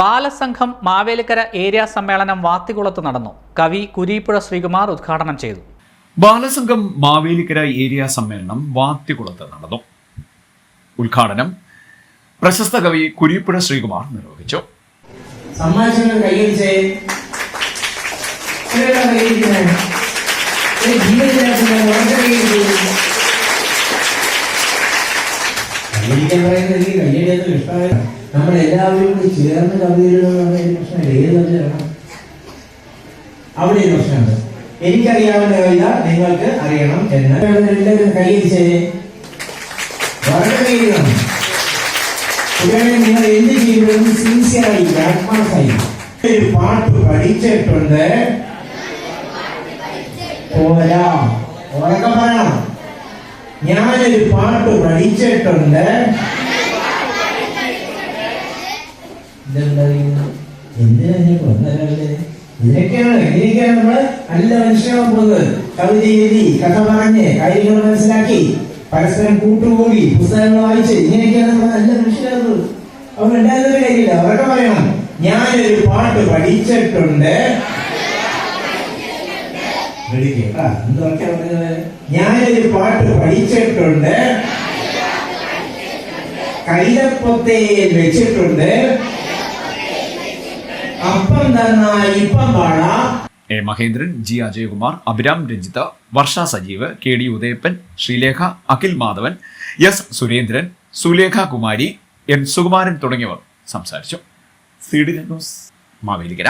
Balasangham Mavelikkara area സമ്മേളനം വാത്തികുളത്ത് നടന്നു. കവി കുരീപ്പുഴ ശ്രീകുമാർ ഉദ്ഘാടനം ചെയ്തു. ബാലസംഘം മാവേലിക്കര ഏരിയ സമ്മേളനം വാത്തികുളത്ത് നടന്നു. ഉദ്ഘാടനം പ്രശസ്ത കവി കുരീപ്പുഴ ശ്രീകുമാർ നിർവഹിച്ചു. ഇഷ്ടമായ നമ്മൾ എല്ലാവരും കൂടി ചേർന്ന് കവിതയിലുള്ള പ്രശ്നമില്ല ഏത് കവിത വേണം അവിടെ ഒരു പ്രശ്നമുണ്ട് എനിക്കറിയാവുന്ന കവിത നിങ്ങൾക്ക് അറിയണം എന്ന് എല്ലാവരും കൈയടിച്ചേ വളരെ കൈയടിക്കണം ഉടനെ നിങ്ങൾ എന്ത് ചെയ്യുന്നതും സിൻസിയറായി ആത്മാർത്ഥമായി ഒരു പാട്ട് പഠിച്ചിട്ടുണ്ട് പോരാ ഉറക്കെ പറയണം ഞാനൊരു പാട്ട് പഠിച്ചിട്ടുണ്ട് ഇതിനൊക്കെയാണ് നമ്മൾ നല്ല മനുഷ്യനാണ് പോകുന്നത്. കവിത എഴുതി കഥ പറഞ്ഞ് കാര്യങ്ങൾ മനസ്സിലാക്കി പരസ്പരം കൂട്ടുകൂടി പുസ്തകങ്ങൾ വായിച്ച് ഇങ്ങനെയൊക്കെയാണ് നമ്മൾ നല്ല മനുഷ്യരാകുന്നത്. അവർ ഉണ്ടാകുന്ന കാര്യമില്ല. അവരൊക്കെ പറയണം ഞാനൊരു പാട്ട് പഠിച്ചിട്ടുണ്ട്. ഞാനൊരു പാട്ട് പഠിച്ചിട്ടുണ്ട്. കൈലപ്പൊത്തയിൽ വെച്ചിട്ടുണ്ട്. അപ്പം ഇപ്പം A Mahendran G Ajayakumar Abhiram Ranjith Varsha Sajeev K D Udayappan Sreelekha Akhil Madhavan S Surendran Sulekha Kumari N Sukumaran തുടങ്ങിയവർ സംസാരിച്ചു. C D Mavelikkara.